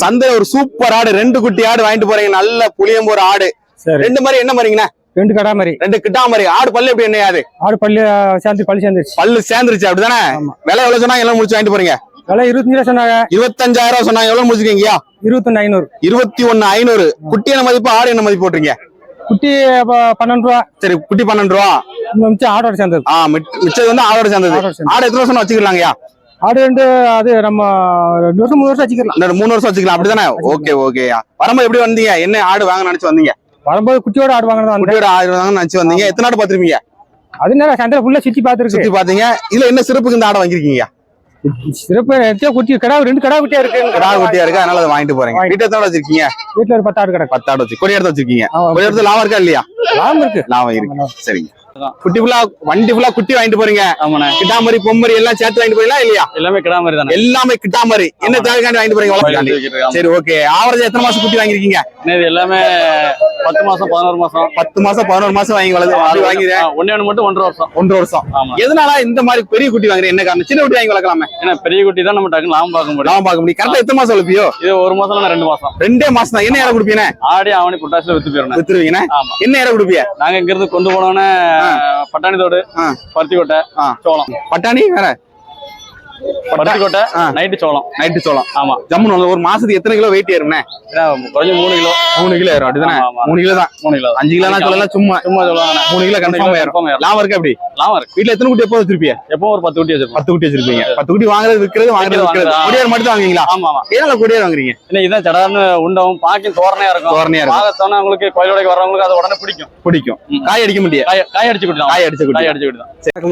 சந்தையில ஒரு சூப்பர் ஆடு ரெண்டு குட்டி ஆடு வாங்கிட்டு போறீங்க. நல்ல புளியம்பூர் ஆடு. ரெண்டு மாதிரி என்ன மாதிரிங்கண்ணா? ரெண்டு கடா மாதிரி. ரெண்டு கிட்டா மாதிரி. ஆடு பல்லு எப்படி என்னையாது ஆடு? பள்ளி சேர்ந்து பள்ளி சேர்ந்துருச்சு. பல்லு சேர்ந்துருச்சு அப்படிதானே. விலை எவ்வளவு சொன்னாங்க? எல்லாம் முடிச்சு வாங்கிட்டு போறீங்க? விலை இருபத்தஞ்சு ரூபா சொன்னாங்க. இருபத்தஞ்சாயிரம் சொன்னாங்க. எவ்வளவு முடிச்சிருக்கீங்கயா இருபத்தொன்னு ஐநூறு. இருபத்தி ஒண்ணு ஐநூறு. குட்டி என்ன மதிப்பு? ஆடு என்ன மதிப்பு போட்டிருக்கீங்க? குட்டி பன்னெண்டு ரூபா. சரி குட்டி பன்னெண்டு ரூபா. மிச்சம் ஆடோட சேர்ந்தது. ஆ மிச்ச- மிச்சது வந்து ஆடோட சேர்ந்தது. ஆடோட சேர்ந்தது. ஆடு எத்தனை வருஷம் வச்சுக்கலாங்கய்யா? ஆடு ரெண்டு அது நம்ம ரெண்டு வருஷம் மூணு வருஷம் வச்சுக்கலாம். இன்னொரு மூணு வருஷம் வச்சுக்கலாம். அப்படிதானே? ஓகே ஓகேயா வரும்போது எப்படி வந்தீங்க? என்ன ஆடு வாங்க நினைச்சு வந்தீங்க? வரும்போது குட்டியோட ஆடு வாங்கினது குட்டியோட ஆடு வாங்க நினைச்சு வந்தீங்க. எத்தனை ஆடு பாத்திருப்பீங்க அது நேரம் சந்தையில ஃபுல்லா சுத்தி பார்த்துருக்கு. சுத்தி பாத்தீங்க இதுல என்ன சிறப்புக்கு இந்த ஆடை வாங்கிருக்கீங்க சிறப்பு எத்தனையோ குட்டி கடா ரெண்டு கடா குட்டியா இருக்கு கடா குட்டியா இருக்கு. அதனால அதை வாங்கிட்டு போறீங்க. வீட்டு எத்தனை வச்சிருக்கீங்க? வீட்டுல ஒரு பத்து ஆடு கிடக்கு. பத்து ஆடு வச்சு கொடி எடுத்து வச்சிருக்கீங்க. கொடி எடுத்து லாபம் இருக்கா இல்லையா? லாபம் இருக்கு. லாபம் இருக்கு. சரிங்க. குட்டி ஃபுல்லா வண்டி ஃபுல்லா குட்டி வாங்கிட்டு போறீங்க. ஆமாண்ணே. கிட்டாமரி பொம்மரி எல்லாம் சேர்த்து வாங்கிட்டு போறீங்களா இல்லையா? எல்லாமே கிடா மாதிரி தானே. எல்லாமே கிட்டாமரி. என்ன தேவைக்காண்டி வாங்கிட்டு போறீங்க வளர்ப்புக்காண்டி சரி ஓகே ஆவரேஜ் எத்தனை மாசம் குட்டி வாங்கிருக்கீங்க இது எல்லாமே பத்து மாசம் பதினோரு மாசம். பத்து மாசம் பதினோரு மாசம் வாங்கி அப்படி வாங்கிறேன் ஒண்ணே ஒண்ணு மட்டும் ஒன்றரை வருஷம். ஒன்றரை வருஷம். ஆமா எதனால இந்த மாதிரி பெரிய குட்டி வாங்குறீங்க? என்ன காரணம்? சின்ன குட்டி வாங்கி வளர்க்கலாமே. ஏன்னா பெரிய குட்டி தான் நம்ம டக்குன்னு லாபம் பார்க்க முடியும். லாபம் பார்க்க முடியும். கரெக்டா எத்தனை மாசம் வளர்ப்பியோ? இது ஒரு மாசம் ரெண்டு மாசம். ரெண்டே மாசம் தான். என்ன இடம் கொடுப்பீங்க ஆடி அவனி புட்டாசில வித்து போயிடணும் வித்துருவீங்க என்ன இடம் கொடுப்பீங்க? நாங்க இங்க இருந்து கொண்டு போனோன்னே பட்டாணி தோடு. பருத்தி கொட்டை. சோளம் பட்டாணி வேற பருத்தி கொட்டை ஆ. நைட்டு சோளம். நைட்டு சோளம். ஆமா. ஜம்முன்னு ஒரு மாசத்துக்கு எத்தனை கிலோ வெயிட் ஏறும்னே? ஏன்னா குறைஞ்ச மூணு கிலோ. மூணு கிலோ ஏறும் அப்படிதானே. மூணு கிலோ தான். மூணு கிலோ அஞ்சு கிலோ. சொல்லலாம் சும்மா சும்மா சொல்லுவாங்க. மூணு கிலோ கன்ஃபார்ம் ஏறும். லாபம் இருக்கு அப்படி லாபம் இருக்கு. வீட்டுல எத்தனை குட்டி எப்போ வச்சிருப்பீங்க? எப்போ ஒரு பத்து குட்டி வச்சிருப்போம். பத்து குட்டி வச்சிருப்பீங்க. பத்து குட்டி. வாங்குறது விற்கிறது வாங்குறது விற்கிறது. கொடியார் மட்டும் வாங்குவீங்களா? ஆமா ஆமா. ஏனால கொடியார் வாங்குறீங்க? ஏன்னா இதான் சடார்னு உண்டவும் பாக்கிங் தோரணையா இருக்கும். தோரணையா இருக்கும். பாகத்தோன்னா உங்களுக்கு கோயிலோடைக்கு வர்றவங்களுக்கு அது உடனே பிடிக்கும். பிடிக்கும். காய் அடிக்க முடியாது. காய அடிச்சு குட்டி தான் காய் அடிச்ச காய அடிச்சு குட்டி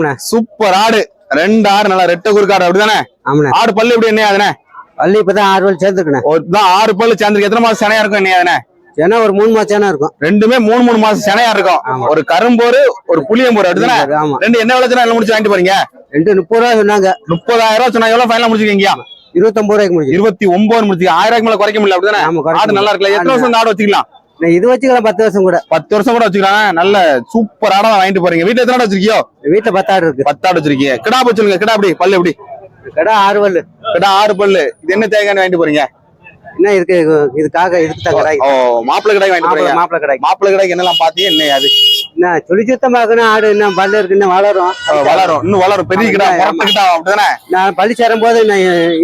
தான் சூப்பர் ஆடு. ரெண்டு ஆடு நல்லா ரெட்டை குறுக்காடு அப்படிதானே? ஆடு பல்லு எப்படி என்ன அதுனே பள்ளி இப்பதான் ஆறு ஒரு தான் ஆறு பல்லு சேர்ந்துருக்கு. எத்தனை மாசம் சனையா இருக்கும் என்ன அதுனே ஏன்னா ஒரு மூணு மாசம் தானே இருக்கும். ரெண்டுமே மூணு மூணு மாசம் சனையா இருக்கும். ஒரு கரும்போரு ஒரு புளியம்போரு அப்படிதானே? ரெண்டு என்ன விளைச்சனா எல்லாம் முடிச்சு வாங்கிட்டு போறீங்க? ரெண்டு முப்பது ரூபா சொன்னாங்க. முப்பதாயிரம் ரூபாய் சொன்னா எவ்வளவு ஃபைனலா முடிச்சிருக்கீங்க இருபத்தொன்பது ரூபாய்க்கு முடிஞ்சு இருபத்தி ஒன்பது முடிச்சு. ஆயிரம் ரூபாய்க்கு மேல குறைக்க முடியல அப்படிதானே? ஆடு நல்லா இருக்குல்ல. எத்தனை வருஷம் ஆடு வச்சுக்கலாம்? இது வச்சுக்கலாம் பத்து வருஷம் கூட. பத்து வருஷம் கூட வச்சுக்கலாம் நல்ல சூப்பர் ஆடா வாங்கிட்டு போறீங்க. வீட்டுல எத்தனை ஆடு வச்சிருக்கியோ? வீட்டுல பத்து ஆடு இருக்கு. பத்து ஆடு வச்சிருக்கீங்க. கிடா சொல்லுங்க கிடா அப்படி பல்லு எப்படி? கடை ஆறு வல்லு கிடா ஆறு பல்லு. இது என்ன தேங்காய் வாங்கிட்டு போறீங்க? என்ன இருக்கு இதுக்காக இதுக்கு தான் கடை? ஓ மாப்பிள்ளை கடாய் வாங்கிட்டு மாப்பிளை போறீங்க? மாப்பிளை கடை மாப்பிள்ளை கடாய்க்கு என்னெல்லாம் பாத்தீங்க? என்ன அது? என்ன சொல்லி சுத்தம் பார்க்கணும் ஆடு என்ன பல்லு இருக்கு இன்னும் வளரும். வளரும். இன்னும் வளரும். பெரிய கிடா ஆமா. கிடா அப்படிதானே? நான் பள்ளி சேரும் போது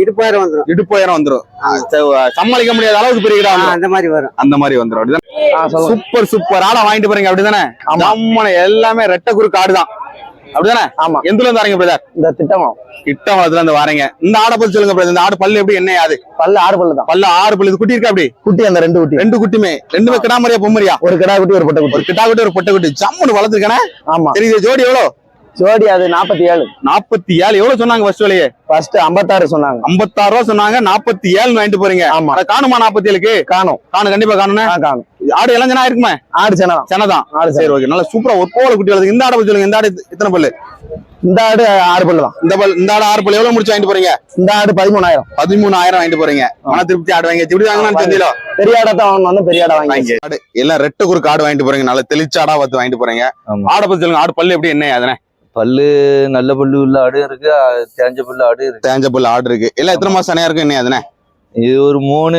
இடுப்பாயிரம் வந்துடும் இடுப்பு உயரம் வந்துரும். அஹ் ச- சமாளிக்க முடியாத அளவுக்கு பெரிய கிடா அந்த மாதிரி வரும். அந்த மாதிரி வந்துரும். அப்படிதானே? Super super. ஆடா வாங்கிட்டு போறீங்க அப்படிதானே? ஜம்முனு எல்லாமே ரெட்டை குறுக்கு ஆடு தான் அப்படிதானே? ஆமா. எந்த இருந்து வரீங்க பிரதர் இந்த திட்டமா கிட்ட வளத்துல இருந்து வரீங்க. இந்த ஆடை பத்தி சொல்லுங்க பிரதர் இந்த ஆடு பல்லு எப்படி என்ன அது பல்லு ஆறு பல்லு தான். பல்லு ஆறு பல்லு. இது குட்டி இருக்கா அப்படி? குட்டி அந்த ரெண்டு குட்டி. ரெண்டு குட்டிமே ரெண்டுமே கிடாமரியா பொம்மரியா ஒரு கிடா குட்டி ஒரு பொட்டை ஒரு கிட்டா குட்டி ஒரு பொட்டை குட்டி. ஜம்முனு வளர்த்துருக்கானே? ஆமா. சரி இது ஜோடி எவ்வளவு ஜோடி அது நாற்பத்தி ஏழு. நாற்பத்தி ஏழு. எவ்வளவு சொன்னாங்க ஃபர்ஸ்ட் விலையே? ஃபர்ஸ்ட் ஐம்பத்தாறு சொன்னாங்க. ஐம்பத்தாறு ரூபா சொன்னாங்க. நாற்பத்தி ஏழு வாங்கிட்டு போறீங்க. ஆமா. அட காணுமா நாற்பத்தி ஏழுக்கு? காணும். காணும். கண்டிப்பா காணும்னே? காணும். ஆடு இளஞ்சனா இருக்குமே? ஆடு சேனல் செனதான் ஆடு சரி ஓகே நல்லா சூப்பரா ஒரு போல குட்டி வளர்த்து. இந்த ஆடை சொல்லுங்க. இந்த ஆடு எத்தனை பல்லு? இந்த ஆடு ஆறு பல்லு தான். இந்த பல் இந்த ஆடு ஆறு பல்லு எவ்வளவு முடிச்சு வாங்கிட்டு போறீங்க? இந்த ஆடு பதிமூணாயிரம். பதிமூணாயிரம் வாங்கிட்டு போறீங்க. மன திருப்தி ஆடு வாங்கி இப்படி வாங்கணும்னு தெரியல பெரிய ஆடை தான் வாங்கணும். வந்து பெரிய ஆடை வாங்கி ஆடு எல்லாம் ரெட்டை குறுக்கு ஆடு வாங்கிட்டு போறீங்க. நல்ல தெளிச்சாடா பார்த்து வாங்கிட்டு போறீங்க. ஆடை பத்தி சொல்லுங்க. ஆடு பல்லு எப்படி என்ன அதனே பல்லு நல்ல பல்லு உள்ள ஆடும் இருக்கு தேஞ்ச பல்லு ஆடும் இருக்கு. தேஞ்ச பல்லு ஆடு இருக்கு. எல்லாம் எத்தனை மாசம் சனையா இருக்கும் என்ன அதனே? இது ஒரு மூணு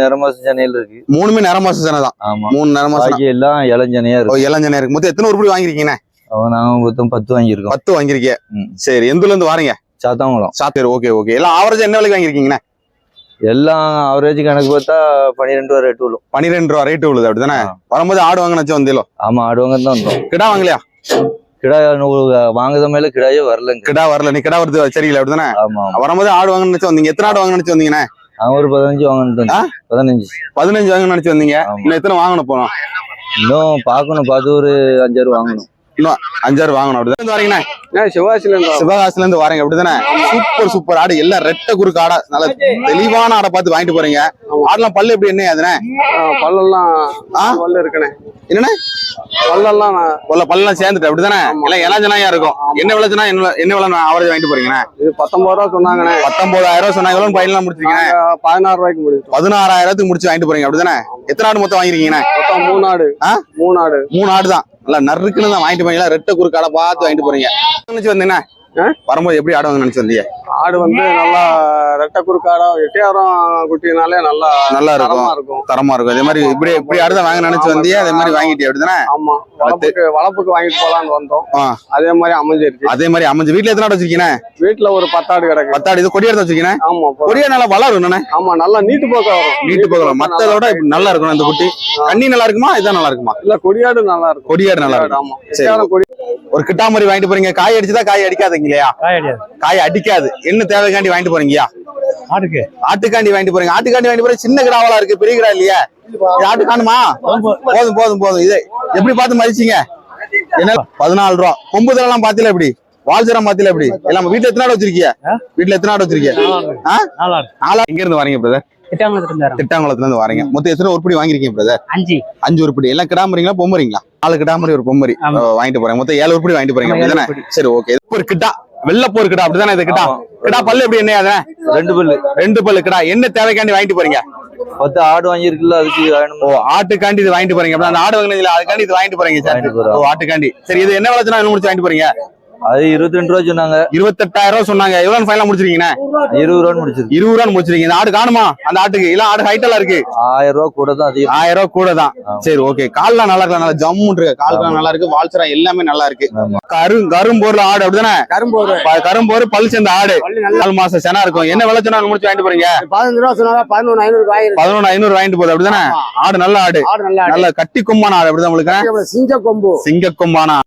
நிறமாசம் சென்னையில இருக்கு. மூணுமே நேர மாசம் சனை தான். ஆமா. மூணு நேர மாசம் பாக்கி எல்லாம் இளஞ்சனையா இருக்கு. இளஞ்சனையா இருக்கு. மொத்தம் எத்தனை உருப்படி வாங்கிருக்கீங்க அவன் நாங்க மொத்தம் பத்து வாங்கியிருக்கோம். பத்து வாங்கிருக்கீங்க. சரி எந்த இருந்து வாரீங்க? சாத்தாங்குளம். சாத்தேர். Okay okay. எல்லாம் ஆவரேஜ் என்ன விலைக்கு வாங்கிருக்கீங்கண்ணே? எல்லாம் அவரேஜ் கணக்கு பார்த்தா பன்னிரெண்டு ரூபா ரேட்டு விழும் பன்னிரெண்டு ரூபா ரேட்டு உள்ளது அப்படிதானே. வரும்போது ஆடு வாங்கினாச்சும் வந்தீங்களோ ஆமா ஆடுவாங்க தான் வந்தோம். கிடா வாங்கலையா? கிடா வாங்குத மேல கிடாயே வரலங்க. கிடா வரல. நீ கிடா வருது சரியில்லை அப்படிதானே? ஆமா வரும்போது ஆடு வாங்கணும்னு நினைச்சு வந்தீங்க. எத்தனை ஆடு வாங்கணும்னு நினைச்சு வந்தீங்கண்ணே? அவன் ஒரு பதினஞ்சு வாங்கணும்? பதினஞ்சு. பதினஞ்சு வாங்கணும்னு நினைச்சு வந்தீங்க. இன்னும் எத்தனை வாங்கணும் போனோம்? இன்னும் பார்க்கணும் பார்த்து ஒரு அஞ்சாறு வாங்கணும். அஞ்சாறு வாங்கணும் அப்படிதான்? வரீங்கண்ணே? சிவாசில சிவகாசில இருந்து வரீங்க அப்படிதானே? சூப்பர் சூப்பர் ஆடு. எல்லாம் ரெட்டை குறுக்கு ஆடை. நல்ல தெளிவான ஆடை பார்த்து வாங்கிட்டு போறீங்க. ஆடெல்லாம் பல்லு எப்படி என்ன அதுனே பல்லெல்லாம்? பல்லு இருக்குண்ணே. என்னண்ணே? பல்லெல்லாம் பல்ல பல்லாம் சேர்ந்துட்டு? அப்படிதானே எல்லாம் இளஞ்சனாயா இருக்கும். என்ன விளைச்சுனா என்ன என்ன விலை ஆவரேஜ் வாங்கிட்டு போறீங்கண்ணே? இது பத்தொன்பது ரூபா சொன்னாங்கண்ணே. பத்தொன்பதாயிரம் ரூபாய் சொன்னாங்க எவ்வளவு பையன்லாம் முடிச்சிருக்கீங்க? பதினாறு ரூபாய்க்கு முடியும் பதினாறாயிரத்துக்கு முடிச்சு வாங்கிட்டு போறீங்க அப்படிதானே எத்தனை ஆடு மொத்தம் வாங்கிருக்கீங்கண்ணே? மொத்தம் மூணு ஆடு. ஆ? மூணு ஆடு. மூணு ஆடு தான். நல்லா நறுக்குன்னு தான் வாங்கிட்டு போறீங்களா? ரெட்டை குறுக்காடை பார்த்து வாங்கிட்டு போறீங்க. நினைச்சு வந்தீங்கன்னா ஆ? வரும்போது எப்படி ஆடு வாங்க நினைச்சு வந்தீங்க? ஆடு வந்து நல்லா ரெட்டை குறுக்காடா எட்டையாரம் குட்டினாலே நல்லா நல்லா இருக்கும். தரமா இருக்கும். தரமா இருக்கும். அதே மாதிரி இப்படி இப்படி ஆடு தான் வாங்க நினைச்சு வந்தீங்க அதே மாதிரி வாங்கிட்டே அப்படிதானே ஆமா. வளப்புக்கு வளப்புக்கு வாங்கிட்டு போலான்னு வந்தோம். ஆ. அதே மாதிரி அமைஞ்சிருச்சு. அதே மாதிரி அமைஞ்சு. வீட்டுல எத்தனை ஆடு வச்சிருக்கீங்க? வீட்டுல ஒரு பத்தாடு கிடக்கு. பத்தாடு. இது கொடியாடு வச்சிருக்கீங்க? ஆமா கொடியா நல்லா வளரும் ஆமா நல்லா நீட்டு போக்க வரும். நீட்டு போகலாம் மத்தத விட இப்படி நல்லா இருக்கணும் இந்த குட்டி. கண்ணி நல்லா இருக்குமா? இதான் நல்லா இருக்குமா? இல்ல கொடியாடு நல்லா இருக்கும். கொடியாடு நல்லா இருக்கும். ஆமா. சரி. ஒரு கிட்டா மாதிரி வாங்கிட்டு போறீங்க. காய் அடிச்சுதா? காய் அடிக்காதீங்க இல்லையா? காய் அடிக்காது. என்ன தேவைக்காண்டி வாங்கிட்டு போறீங்கயா ஆட்டுக்கு. ஆட்டுக்காண்டி வாங்கிட்டு போறீங்க. ஆட்டுக்காண்டி வாங்கிட்டு போறீங்க. சின்ன கிடாவலா இருக்கு. பெரிய கிடா இல்லையா? இது ஆட்டு காணுமா? போதும் போதும் போதும். இது எப்படி பார்த்து மதிச்சீங்க? என்ன? பதினாலு ரூபா. கொம்பு எல்லாம் பாத்தீங்களா எப்படி? வால்சரம் பாத்தீங்களா எப்படி? எல்லாம் வீட்டுல எத்தனை ஆடு வச்சிருக்கீங்க வீட்டுல எத்தனை ஆடு வச்சிருக்கீங்க நாலா எங்க இருந்து வரீங்க பிரதர் திட்டாங்குளத்துல இருந்து வரீங்க. மொத்தம் எத்தனை உருப்படி வாங்கிருக்கீங்க பிரதர் அஞ்சு. அஞ்சு உருப்படி. எல்லாம் கிடாமறீங்களா பொம்மறீங்களா? நாலு கிடாமரி ஒரு பொம்மரி வாங்கிட்டு போறேன். மொத்தம் ஏழு உருப்படி வாங்கிட்டு போறீங்க சரி ஓகே ஒரு கிட்டா. வெள்ளப்போர் கிடா அப்படிதானே இது கிட்டா ஆமா. கிடா பல்லு எப்படி என்ன ரெண்டு பல்லு. ரெண்டு பல்லு கிடா. என்ன தேவைக்காண்டி வாங்கிட்டு போறீங்க? பத்து ஆடு வாங்கியிருக்குல்ல அதுக்கு ஓ ஆட்டுக்காண்டி இது வாங்கிட்டு போறீங்க. அந்த ஆடு வாங்கினீங்களா? அதுக்காண்டி இது வாங்கிட்டு போறீங்க சார். ஓ ஆட்டுக்காண்டி. சரி இது என்ன விளைச்சுனா என்ன முடிச்சு வாங்கிட்டு போறீங்க? அது இருபத்தி ரெண்டு ரூபா சொன்னாங்க. இருபத்தெட்டாயிரம் ரூபாய் சொன்னாங்க. எவ்வளவு ஃபைனலா முடிச்சிருக்கீங்க? இருபது ரூபான்னு முடிச்சிருக்கு. இருபது ரூபா முடிச்சிருக்கீங்க. இந்த ஆடு காணுமா? அந்த ஆட்டுக்கு? இல்ல ஆடு ஹைட் எல்லாம் இருக்கு. ஆயிரம் ரூபா கூட தான் அதிகம். ஆயிரம் ரூபாய் கூட தான். சரி ஓகே கால்லாம் நல்லா இருக்கு? நல்லா ஜம்முன் இருக்கு. கால்லாம் நல்லா இருக்கு. வால்சரா எல்லாமே நல்லா இருக்கு. கரு கரும்போர்ல ஆடு அப்படிதானே? கரும்போரு. கரும்போரு பல் சேர்ந்த ஆடு. நாலு மாசம் செனா இருக்கும். என்ன விலை சொன்னா முடிச்சு வாங்கிட்டு போறீங்க? பதினஞ்சு ரூபா சொன்னா பதினொன்று ஐநூறு பதினொன்று ஐநூறு வாங்கிட்டு போகுது. அப்படிதானே? ஆடு நல்ல ஆடு. ஆடு நல்லா நல்ல கட்டி கொம்பான ஆடு. அப்படிதான் உங்களுக்கு? சிங்க கொம்பு சிங்க கொம்பான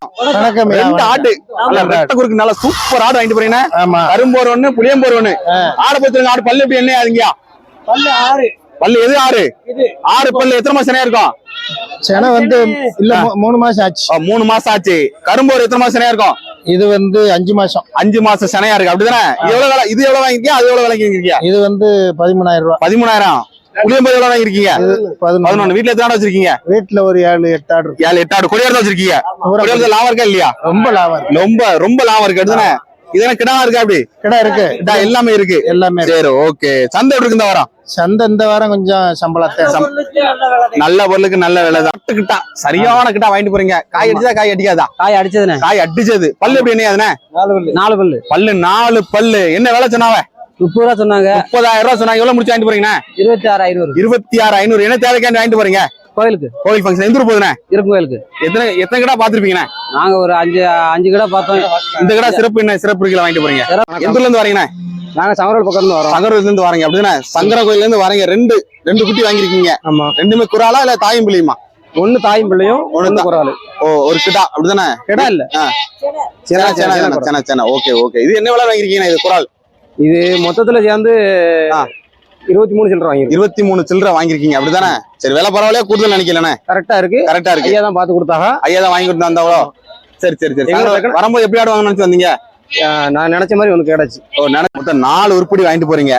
ரெண்டு ஆடு. குறுக்கு நல்ல சூப்பர் ஆடு வாங்கிட்டு போறீங்க. கரும்போர் ஒண்ணு புளியம்போர் ஒண்ணு. ஆடு பத்துருங்க ஆடு பல்லு எப்படி என்ன ஆகுதுங்கயா பல்லு ஆறு. பல்லு எது ஆறு? ஆறு பல்லு எத்தனை மாசம் செனையா இருக்கும்? சென வந்து இல்ல மூணு மாசம் ஆச்சு. மூணு மாசம் ஆச்சு. கரும்போர் எத்தனை மாசம் செனையா இருக்கும்? இது வந்து அஞ்சு மாசம். அஞ்சு மாசம் செனையா இருக்கு. அப்படிதானே? எவ்வளவு விலை இது எவ்வளவு வாங்கிருக்கீங்க அது எவ்வளவு வாங்கிருக்கீங்க இது வந்து பதிமூணாயிரம் ரூபாய். பதிமூணாயிரம். புளியம்போர் எவ்வளவு வாங்கிருக்கீங்க பதினொன்னு. வீட்டுல எத்தனை வச்சிருக்கீங்க? வீட்டுல ஒரு ஏழு எட்டு ஆடு இருக்கு. ஏழு எட்டு ஆடு. கொடியாடு வச்சிருக்கீங்க? கொடியாடு லாபம் இருக்கா இல்லையா? ரொம்ப லாபம் ரொம்ப ரொம்ப லாபம் இருக்கு. இதெல்லாம் கிடா இருக்கா அப்படி? கிடா இருக்கு. கிடா எல்லாமே இருக்கு. எல்லாமே இருக்கு. சரி ஓகே. சந்தை எப்படி இருக்கு இந்த வாரம்? சந்தை இந்த வாரம் கொஞ்சம் சம்பளத்தை நல்ல பொருளுக்கு நல்ல விலை தான். கிட்டா. சரியான கிட்டா வாங்கிட்டு போறீங்க. காய் அடிச்சா காய் அடிக்காதா? காய் அடிச்சதுண்ணே காய் அடிச்சது. பல்லு எப்படி என்ன? நாலு பல்லு. பல்லு நாலு பல்லு. என்ன விலை சொன்னாவ? முப்பது ரூபா சொன்னாங்க. முப்பதாயிரம் ரூபாய் சொன்னாங்க. எவ்வளவு முடிச்சு வாங்கிட்டு போறீங்க இருபத்தி ஆறு ஐநூறு. இருபத்தி ஆறு ஐநூறு. என்ன தேவைக்காண்டி வாங்கிட்டு போறீங்க? கோயிலுக்கு. கோவில் ஃபங்க்ஷன் எந்த ஊர் போகுதுண்ணே? இருக்கும் கோயிலுக்கு. எத்தனை எத்தனை கிடா பாத்திருப்பீங்கண்ணே நாங்க ஒரு அஞ்சு அஞ்சு கடை பார்த்தோம். இந்த கிடா சிறப்பு என்ன? சிறப்பு இருக்குல்ல வாங்கிட்டு போறீங்க. எந்த ஊர்ல இருந்து வரீங்கண்ணே? நாங்க சமரல் பக்கம் இருந்து வரோம். சங்கரத்துல இருந்து வரீங்க. அப்படிதானே? சங்கர கோயில்ல இருந்து வரீங்க. ரெண்டு ரெண்டு குட்டி வாங்கிருக்கீங்க ஆமா. ரெண்டுமே குறாலா இல்ல தாயும் பிள்ளையுமா ஒண்ணு தாயும் பிள்ளையும் ஒண்ணு குறாலு. ஓ ஒரு கிடா. அப்படிதானே? கிடா இல்ல. சேனா சேனா சேனா சேனா ஓகே ஓகே. இது என்ன விலை வாங்கிருக்கீங்க இது குறால். இது மொத்தத்துல சேர்ந்து. இருபத்தி மூணு சில்லற வாங்கிருக்கு இருபத்தி மூணு சில்லற வாங்கிருக்கீங்க அப்படிதானே? சரி விலை பரவாயில்லையா? கூடுதல் நினைக்கலண்ணே. கரெக்டா இருக்கு. கரெக்டா இருக்கு. ஐயா தான் பாத்து கொடுத்தாங்க. ஐயா தான் வாங்கி கொடுத்தாந்தவளோ சரி சரி சரி. வைக்கணும்? வரும்போது எப்படி ஆடு வாங்கணும்னு நினைச்சு வந்தீங்க? நான் நினைச்ச மாதிரி உனக்கு கிடைச்சு ஓ மொத்தம் நாலு உருப்படி வாங்கிட்டு போறீங்க.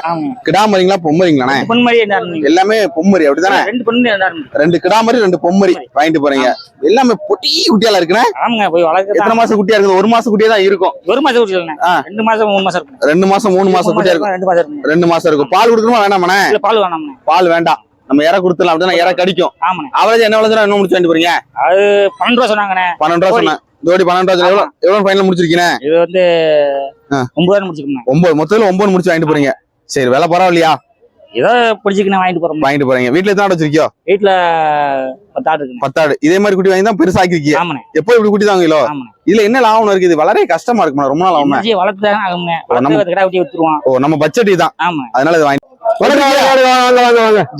கிடாமரிங்களா பொம்மரிங்களாண்ணே பொன்மரி எல்லாமே பொம்மரி அப்படிதானே? ரெண்டு பொண்ணு ரெண்டு கிடாமரி ரெண்டு பொம்மரி வாங்கிட்டு போறீங்க. எல்லாமே பொட்டி குட்டியால இருக்குண்ணே? ஆமாங்க போய் எத்தனை வளர்க்க மாசம் குட்டியா இருக்குது? ஒரு மாசம் குட்டியா தான் இருக்கும். ஒரு மாசம் ஆ. ரெண்டு மாசம் மூணு மாசம் இருக்கும். ரெண்டு மாசம் மூணு மாசம் குட்டியா இருக்கும். ரெண்டு மாசம் இருக்கும் ரெண்டு மாசம் இருக்கும். பால் கொடுக்கணுமா வேணாமண்ணே பால் வேணாம்ண்ணே. பால் வேண்டாம். நம்ம இற கொடுத்துலாம் அப்படின்னா இற கடிக்கும். ஆமாண்ணே. அவரேஜ் என்ன விளைச்சா என்ன முடிச்சு வாங்கிட்டு போறீங்க? அது பன்னெண்டு ரூபா சொன்னாங்கண்ணே. பன்னெண்டு ரூபா சொன்னேன் ஜோடி பன்னெண்டு ரூபா சொன்னேன். எவ்வளவு எவ்வளவு ஃபைனல் முடிச்சிருக்கீங்க? இது வந்து ஆ. ஒன்பது மொத்தத்துல ஒன்பது முடிச்சு வாங்கிட்டு போறீங்க. சரி விலை பரவாயில்லையா ஏதோ பிடிச்சிக்கணும் வாங்கிட்டு போறோம். வாங்கிட்டு போறீங்க. வீட்டுல எத்தனை ஆடு வச்சிருக்கியோ? வீட்டுல பத்தாடு இதே மாதிரி குட்டி வாங்கி தான் ஆமாண்ணே. எப்போ இப்படி குட்டி தாங்களோ இதுல என்ன லாபம் இருக்குது? வளரே கஷ்டமா இருக்குமா ரொம்ப நாள் ஆகுமே நம்ம- கடை ஓ நம்ம பட்ஜெட் தான். அதனால இது வாங்கி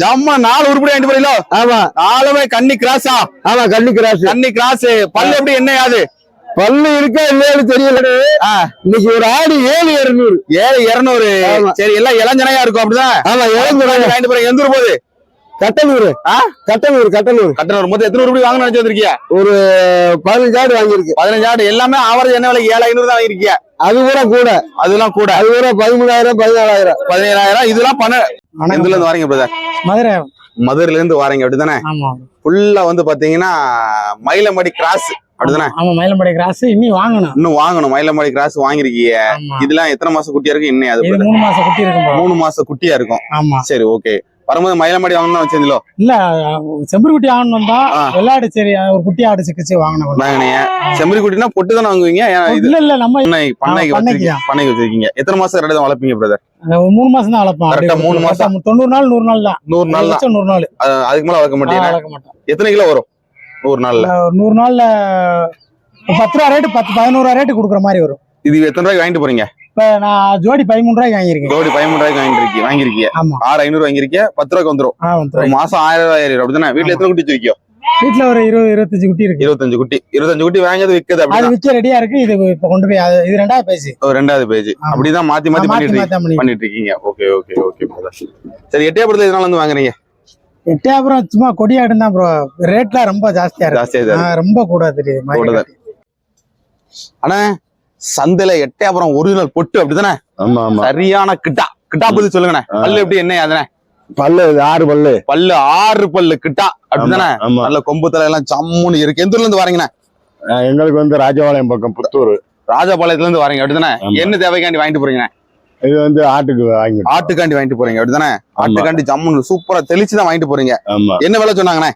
ஜம்மா நாலு உருப்படி வாங்கிட்டு போறீங்களோ? ஆமா. நாலுமே கன்னி கிராஸா ஆமா கண்ணு கிராஸ். கன்னி கிராஸ். பல்லு எப்படி என்ன யாது? பல்லு இருக்கா இல்லையான்னு தெரியல. இன்னைக்கு ஒரு ஆடு ஏழு இருநூறு. ஏழு இருநூறு. சரி எல்லாம் இளஞ்சனையா இருக்கும் அப்படிதான். ஆமா போறீங்க எந்த ஊர் போகுது கட்டலூர் ஆ? கட்டலூர் கட்டலூர் கட்டணம் மொத்தம் எத்தனை உருப்படி வாங்க நினைச்சு வந்திருக்கியா? ஒரு பதினஞ்சு ஆடு வாங்கியிருக்கு. பதினஞ்சு ஆடு எல்லாமே ஆவரேஜ் என்ன விலை ஏழு ஐநூறு தான் வாங்கிருக்கியா அது கூட கூட. அதெல்லாம் கூட. அது கூட பதிமூணாயிரம் பதினாலாயிரம். பதினேழாயிரம். இதெல்லாம் பண்ண எதுல இருந்து வரீங்க பிரதர் மதுரை. மதுரையில இருந்து வரீங்க. அப்படிதானே? ஆமா. ஃபுல்லா வந்து பாத்தீங்கன்னா மயிலமடி கிராஸ் அப்படிதானே? ஆமா மயிலம்படை கிராஸ் இன்னி வாங்கணும். இன்னும் வாங்கணும். மயிலமடி கிராஸ் வாங்கிருக்கீங்க இதெல்லாம் எத்தனை மாசம் குட்டியா இருக்கு? இன்னும் அது மூணு மாசம் குட்டி இருக்கும் மூணு மாசம் குட்டியா இருக்கும். ஆமா. சரி ஓகே வரும்போது மயிலமாடி வாங்கணும் வச்சிருந்தீங்களோ? இல்ல செம்பரி குட்டி ஆகணும் வந்தா ஆ. வெள்ளாடு சரி ஒரு குட்டி ஆடு சிக்கிச்சு வாங்கின வாங்கினீங்க. செம்மறி குட்டினா பொட்டு தானே வாங்குவீங்க? இல்ல இல்ல நம்ம பண்ணை பண்ணைக்கு பண்ணைக்கு வச்சிருக்கீங்க. எத்தனை மாசம் ரெண்டு வளர்ப்பீங்க பிரதர் ஒரு மூணு மாசம் தான் வளர்ப்போம் மூணு மாசம். தொண்ணூறு நாள் நூறு நாள் தான். நூறு நாள் தான் நூறு நாள். அது- அதுக்கு மேல வளர்க்க மாட்டீங்க? வளர்க்க மாட்டோம். எத்தனை கிலோ வரும்? நூறு நாள்ல. நூறு நாள்ல பத்து ரூபா ரேட்டு பத்து பதினோரு ரூபா ரேட்டு கொடுக்குற மாதிரி வரும். இது எத்தனை ரூபாய்க்கு வாங்கிட்டு போறீங்க? இப்ப நான் ஜோடி பதிமூணு ரூபாய்க்கு வாங்கியிருக்கேன். ஜோடி பதிமூணு ரூபாய்க்கு வாங்கிருக்கீங்க வாங்கிருக்கீங்க ஆமா. ஆறு ஐநூறு வாங்கிருக்கீங்க பத்து ரூபாய்க்கு வந்துரும். ஒரு மாசம் ஆயிரம் ரூபாய் ஏறிடும். அப்படிதானே வீட்டுல எத்தனை குட்டி வச்சிருக்கியோ? வீட்டுல ஒரு இருபது இருபத்தஞ்சு குட்டி இருக்கு. இருபத்தஞ்சு குட்டி. இருபத்தஞ்சு குட்டி வாங்கியது விற்குது அது விற்க ரெடியா இருக்கு. இது இப்ப கொண்டு போய் இது ரெண்டாவது பேசி ஒரு ரெண்டாவது பேஜ். அப்படிதான் மாத்தி மாத்தி பண்ணிட்டு பண்ணிட்டு. இருக்கீங்க ஓகே ஓகே ஓகே சரி எட்டயபுரத்துல இதனால வந்து வாங்குறீங்க? எட்டயபுரம் சும்மா கொடியாடு தான் ப்ரோ ரேட்லாம் ரொம்ப ஜாஸ்தியா இருக்கு. ரொம்ப கூட தெரியுது. ஆனா சந்தையில எட்டயபுரம் ஒரிஜினல் பொட்டு அப்படிதானே? ஆமா சரியான கிட்டா. கிட்டா பத்தி சொல்லுங்கண்ணே. பல்லு எப்படி என்ன அதுனே? பல்லு ஆறு பல்லு. பல்லு ஆறு பல்லு கிட்டா. அப்படிதானே? நல்ல கொம்பு தலை எல்லாம் சம்முன்னு இருக்கு. எந்த ஊர்ல இருந்து வரீங்கண்ணே எங்களுக்கு வந்து ராஜபாளையம் பக்கம் புத்தூர். ராஜபாளையத்துல இருந்து வரீங்க அப்படிதானே. என்ன தேவைக்காண்டி வாங்கிட்டு போறீங்க இது வந்து ஆட்டுக்கு வாங்கி ஆட்டுக்காண்டி வாங்கிட்டு போறீங்க அப்படிதானே? ஆட்டுக்காண்டி ஜம்முன்னு சூப்பரா தெளிச்சு தான் வாங்கிட்டு போறீங்க. என்ன விலை சொன்னாங்கண்ணே?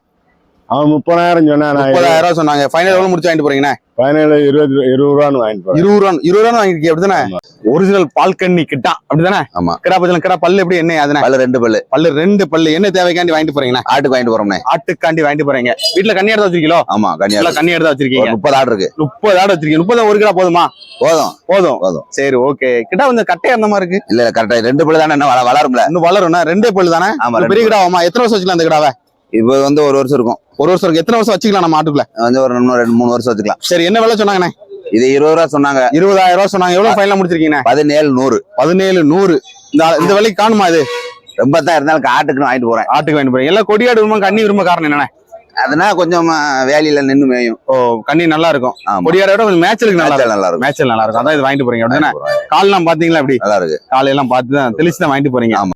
அவன் முப்பதாயிரம் சொன்னா முப்பதாயிரம் சொன்னாங்க. ஃபைனல் எவ்வளவு முடிச்சு வாங்கிட்டு போறீங்கண்ணே? பதினேழு இருபது இருபது ரூபான்னு வாங்கிட்டு இருபது ரூபா இருபது ரூபா வாங்கிருக்கீங்க அப்படிதானே ஒரிஜினல் பால் கண்ணி கிட்டா அப்படிதானே ஆமா. கிடா பச்சல கிடா பல்லு எப்படி என்ன அதுனே? பல்லு ரெண்டு பல்லு. பல்லு ரெண்டு பல்லு. என்ன தேவைக்காண்டி வாங்கிட்டு போறீங்கண்ணே? ஆட்டுக்கு வாங்கிட்டு போறோம்னே ஆட்டுக்காண்டி வாங்கிட்டு போறீங்க. வீட்டுல கண்ணி எடுத்து வச்சிருக்கீங்களோ? ஆமா எல்லாம் கண்ணி எடுத்து வச்சிருக்கீங்க. முப்பது ஆடு இருக்கு. முப்பது ஆடு வச்சிருக்கீங்க. முப்பது ஒரு கிலோ போதுமா? போதும். போதும். போதும். சரி ஓகே. கிட்டா கொஞ்சம் கட்டையா இருந்த மாதிரி இருக்கு? இல்ல கரெக்டா ரெண்டு பல்லு தானே என்ன வள- வளரும்ல? இன்னும் வளரும்னா ரெண்டே பல்லு தானே? ஆமா பெரிய கிடாவாமா எத்தனை வருஷம் வச்சுக்கலாம் அந்த கிடாவை? இப்போ வந்து ஒரு வருஷம் இருக்கும். ஒரு வருஷம் இருக்கு எத்தனை வருஷம் வச்சுக்கலாம் நம்ம ஆட்டுக்குள்ள? வந்து ஒரு இன்னும் ரெண்டு மூணு வருஷம் வச்சுக்கலாம். சரி என்ன விலை சொன்னாங்கண்ணே? இது இருபது ரூபா சொன்னாங்க. இருபதாயிரம் ரூபாய் சொன்னாங்க. எவ்வளவு ஃபைனலா முடிச்சிருக்கீங்கண்ணே? பதினேழு நூறு. பதினேழு நூறு. இந்த இந்த விலைக்கு காணுமா இது? ரொம்ப தான் இருந்தாலும் ஆட்டுக்குன்னு வாங்கிட்டு போறேன். ஆட்டுக்கு வாங்கிட்டு போறீங்க. எல்லாம் கொடியாடு விரும்ப கண்ணி விரும்ப காரணம் என்னண்ணே? அதனால கொஞ்சம் வேலியில நின்னு மேயும். ஓ கண்ணி நல்லா இருக்கும். விட கொஞ்சம் மேட்சலுக்கு நல்லா இருக்கும். நல்லா இருக்கும். மேட்சல் நல்லா இருக்கும். அதான் இது வாங்கிட்டு போறீங்க. போறேன். கால்லாம் பாத்தீங்களா அப்படி நல்லா இருக்கு. காலையெல்லாம் பார்த்து தான் தெளிச்சு தான் வாங்கிட்டு போறீங்க. ஆமா.